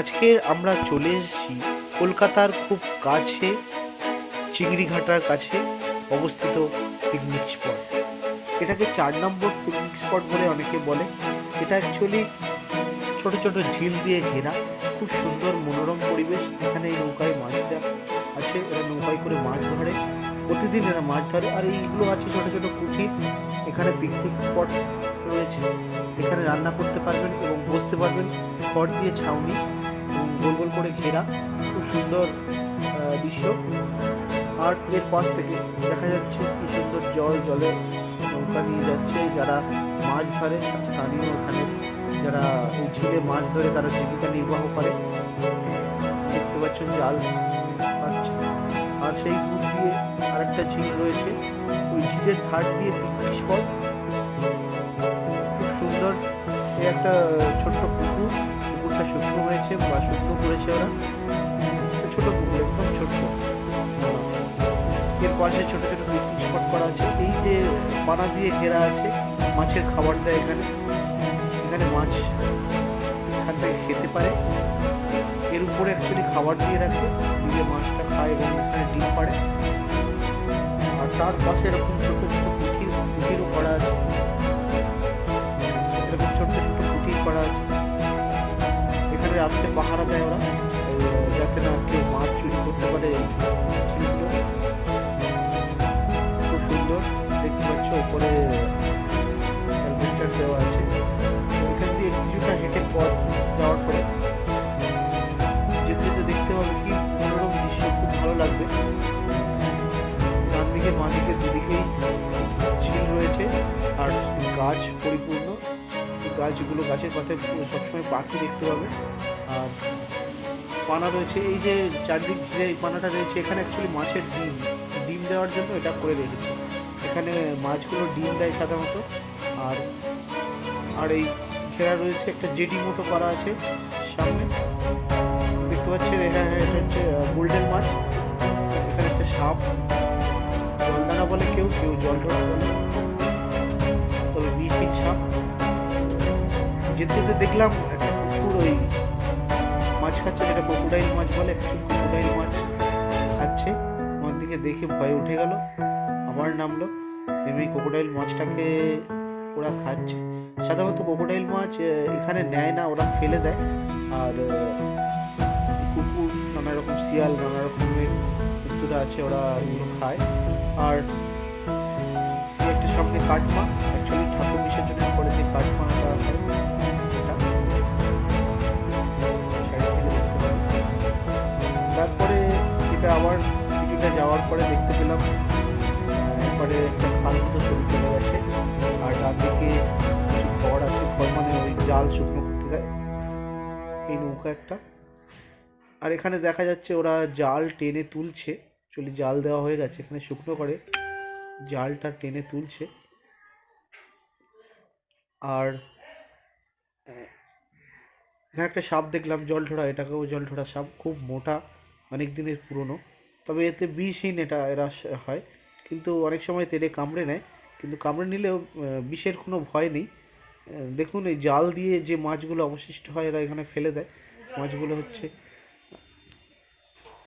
আজকে আমরা চলে এসেছি কলকাতার খুব কাছে, চিংড়িঘাটার কাছে অবস্থিত পিকনিক স্পট এটাকে চার নম্বর পিকনিক স্পট বলে অনেকে বলে। এটা অ্যাকচুয়ালি ছোট ছোট ঝিল দিয়ে ঘেরা, খুব সুন্দর মনোরম পরিবেশ। এখানে এই নৌকায় মাছটা আছে, এরা নৌকায় করে মাছ ধরে, প্রতিদিন এরা মাছ ধরে। আর এইগুলো আছে ছোট ছোট কুঠির এখানে পিকনিক স্পট রয়েছে। এখানে রান্না করতে পারবেন এবং বসতে পারবেন খড় দিয়ে ছাউনি। গোল গোল করে ঘেরা। খুব সুন্দর দৃশ্য। আর এর পাশ থেকে দেখা যাচ্ছে কি সুন্দর জল, জলে নৌকা নিয়ে যাচ্ছে। যারা মাছ ধরে, স্থানীয় ওখানে যারা ঝিলে মাছ ধরে, তারা জীবিকা নির্বাহ করে। দেখতে পাচ্ছেন জাল পাচ্ছে। আর সেই দূর দিয়ে আরেকটা ঝিল রয়েছে। ওই ঝিলের ধার দিয়ে পিকনিক স্পট খুব সুন্দর। একটা ছোট্ট পুকুর। পুকুরটা শুকনো হয়েছে বা শুকনো করেছে ওরা? ছোট পুকুর একদম ছোট্ট এর পাশে ছোট ছোট পিকনিক স্পট করা আছে। এই যে পানা দিয়ে ঘেরা আছে, মাছের খাবার দেয় এখানে। এখানে মাছ এখান থেকে খেতে পারে। এর উপরে অ্যাকচুয়ালি খাবার দিয়ে রাখে। দিয়ে মাছটা খায় এবং এখানে ডিম পাড়ে। আর তার পাশে এরকম ছোট ছোট কুঠির কুঠিরও করা আছে। পাহারা দেয় ওরা। যাতে না কেউ মাছ চুরি করতে পারে। খুব সুন্দর। দেখতে পাচ্ছ, উপরে দেওয়া আছে। এখান দিয়ে কিছুটা হেঁটে পথ যাওয়ার পরে যেতে যেতে দেখতে পাবে কি মনোরম দৃশ্য, খুব ভালো লাগবে। ডান দিকে বাঁ দিকে দুদিকেই ঝিল রয়েছে। আর গাছ পরিপূর্ণ। গাছগুলো গাছের পাশে সবসময় পাখি দেখতে পাবে। পানা রয়েছে। এই যে চারদিক ঘিরে এই পানাটা রয়েছে, এখানে অ্যাকচুয়ালি মাছের ডিম ডিম দেওয়ার জন্য এটা করে রেখেছে। এখানে মাছগুলো ডিম দেয় সাধারণত। আর আর এই ঘেরা রয়েছে একটা জেটি মতো করা আছে সামনে। দেখতে পাচ্ছেন, এটা এটা হচ্ছে গোল্ডেন মাছ। এখানে একটা সাপ। জলদানা বলে কেউ কেউ জল বলে। তবে বিষহীন সাপ। যেতে যেতে দেখলাম একটা কুকুর ওই খাচ্ছে যেটা ক্রোকোডাইল মাছ বলে, একটু ক্রোকোডাইল মাছ খাচ্ছে। আমার দিকে দেখে ভয় উঠে গেল। আবার নামলো। এমনি ক্রোকোডাইল মাছটাকে ওরা খাচ্ছে। সাধারণত ক্রোকোডাইল মাছ এখানে নেয় না, ওরা ফেলে দেয়। আর কুকুর, নানা রকম শিয়াল, নানা রকমের কুকুরা আছে, ওরা এগুলো খায়। আর একটা সামনে কাঠমা অ্যাকচুয়ালি ঠাকুর বিসর্জনের যাওয়ার পরে দেখতে পেলাম, এরপরে একটা খাল মতো শুরু চলে গেছে। আর ডান দিকে কিছু খড় আছে, খড় মানে ওই জাল শুকনো করতে দেয়। এই নৌকা একটা। আর এখানে দেখা যাচ্ছে ওরা জাল টেনে তুলছে। চলি জাল দেওয়া হয়ে গেছে, এখানে শুকনো করে জালটা টেনে তুলছে। আর, এখানে একটা সাপ দেখলাম জলঠোড়া এটাকেও জল জলঠোড়া সাপ, খুব মোটা, অনেক দিনের পুরনো। তবে এতে বিষহীন এটা এরা হয়। কিন্তু অনেক সময় তেলে কামড়ে নেয়। কিন্তু কামড়ে নিলেও বিষের কোনো ভয় নেই। দেখুন, এই জাল দিয়ে যে মাছগুলো অবশিষ্ট হয়, এরা এখানে ফেলে দেয়। মাছগুলো হচ্ছে